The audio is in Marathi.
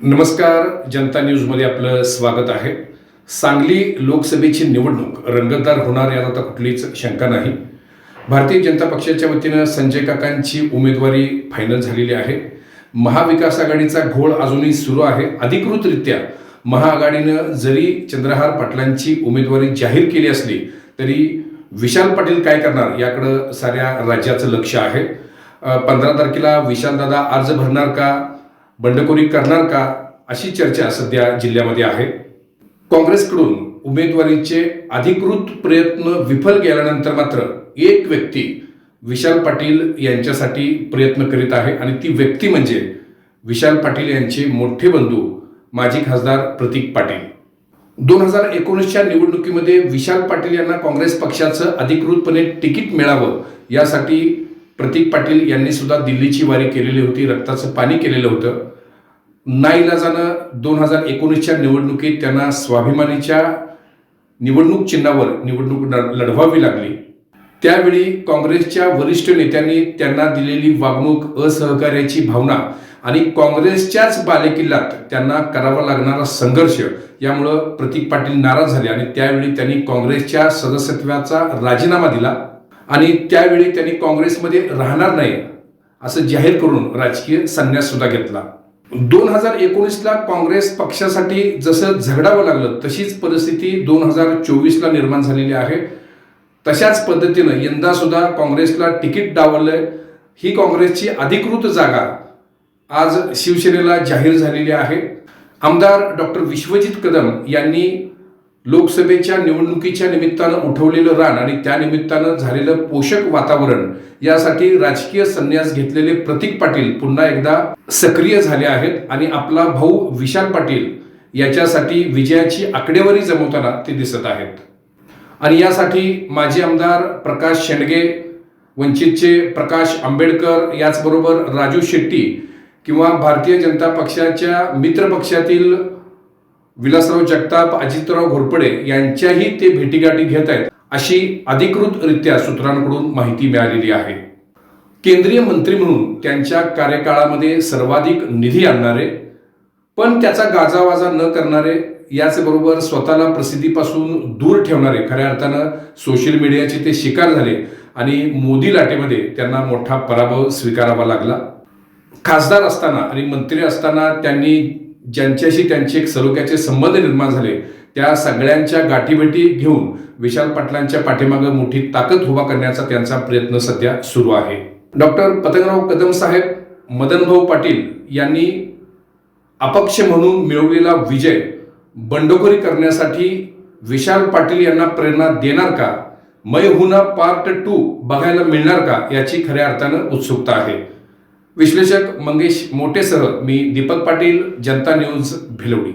नमस्कार जनता न्यूजमध्ये आपलं स्वागत आहे. सांगली लोकसभेची निवडणूक रंगतदार होणार यात आता कुठलीच शंका नाही. भारतीय जनता पक्षाच्या वतीनं संजय काकांची उमेदवारी फायनल झालेली आहे. महाविकास आघाडीचा घोळ अजूनही सुरू आहे. अधिकृतरित्या महाआघाडीनं जरी चंद्रहार पाटलांची उमेदवारी जाहीर केली असली तरी विशाल पाटील काय करणार याकडं साऱ्या राज्याचं लक्ष आहे. पंधरा तारखेला विशालदादा अर्ज भरणार का? बंडखोरी करणार का अशी चर्चा सध्या जिल्ह्यामध्ये आहे. काँग्रेसकडून उमेदवारीचे अधिकृत प्रयत्न विफल गेल्यानंतर मात्र एक व्यक्ती विशाल पाटील यांच्यासाठी प्रयत्न करीत आहे आणि ती व्यक्ती म्हणजे विशाल पाटील यांचे मोठे बंधू माजी खासदार प्रतीक पाटील. दोन हजार एकोणीसच्या निवडणुकीमध्ये विशाल पाटील यांना काँग्रेस पक्षाचं अधिकृतपणे तिकीट मिळावं यासाठी प्रतीक पाटील यांनी सुद्धा दिल्लीची वारी केलेली होती रक्ताचं पाणी केलेलं होतं. नाईलाजानं दोन हजार एकोणीसच्या निवडणुकीत त्यांना स्वाभिमानीच्या निवडणूक चिन्हावर निवडणूक लढ- लढवावी लागली. त्यावेळी काँग्रेसच्या वरिष्ठ नेत्यांनी त्यांना दिलेली वागणूक असहकार्याची भावना आणि काँग्रेसच्याच बालेकिल्ल्यात त्यांना करावा लागणारा संघर्ष यामुळं प्रतीक पाटील नाराज झाले आणि त्यावेळी त्यांनी काँग्रेसच्या सदस्यत्वाचा राजीनामा दिला. आणि त्यावेळी त्यांनी काँग्रेसमध्ये राहणार नाही असं जाहीर करून राजकीय संन्यास सुद्धा घेतला. दोन हजार एकोणीसला काँग्रेस पक्षासाठी जसं झगडावं लागलं तशीच परिस्थिती दोन हजार चोवीसला निर्माण झालेली आहे. तशाच पद्धतीनं यंदा सुद्धा काँग्रेसला तिकीट डावलंय. ही काँग्रेसची अधिकृत जागा आज शिवसेनेला जाहीर झालेली आहे. आमदार डॉक्टर विश्वजित कदम यांनी लोकसभेच्या निवडणुकीच्या निमित्तानं उठवलेलं रान आणि त्या निमित्तानं झालेलं पोषक वातावरण यासाठी राजकीय संन्यास घेतलेले प्रतीक पाटील पुन्हा एकदा सक्रिय झाले आहेत आणि आपला भाऊ विशाल पाटील याच्यासाठी विजयाची आकडेवारी जमवताना ते दिसत आहेत. आणि यासाठी माजी आमदार प्रकाश शेंडगे वंचितचे प्रकाश आंबेडकर याचबरोबर राजू शेट्टी किंवा भारतीय जनता पक्षाच्या मित्र पक्षातील विलासराव जगताप अजितराव घोरपडे यांच्याही ते भेटीगाठी घेत आहेत अशी अधिकृतरित्या सूत्रांकडून माहिती मिळालेली आहे. केंद्रीय मंत्री म्हणून त्यांच्या कार्यकाळामध्ये सर्वाधिक निधी आणणारे पण त्याचा गाजावाजा न करणारे याचबरोबर स्वतःला प्रसिद्धीपासून दूर ठेवणारे खऱ्या अर्थानं सोशल मीडियाचे ते शिकार झाले आणि मोदी लाटेमध्ये त्यांना मोठा पराभव स्वीकारावा लागला. खासदार असताना आणि मंत्री असताना त्यांनी ज्यांच्याशी त्यांचे एक सलोख्याचे संबंध निर्माण झाले त्या सगळ्यांच्या गाठीभेटी घेऊन विशाल पाटलांच्या पाठीमागं मोठी ताकद उभा करण्याचा त्यांचा प्रयत्न सध्या सुरू आहे. डॉक्टर पतंगराव कदम साहेब मदनभाऊ पाटील यांनी अपक्ष म्हणून मिळवलेला विजय बंडखोरी करण्यासाठी विशाल पाटील यांना प्रेरणा देणार का? मै हुना पार्ट टू बघायला मिळणार का? याची खऱ्या अर्थानं उत्सुकता आहे. विश्लेषक मंगेश मोटेसह मी दीपक पाटील जनता न्यूज भिलवडी.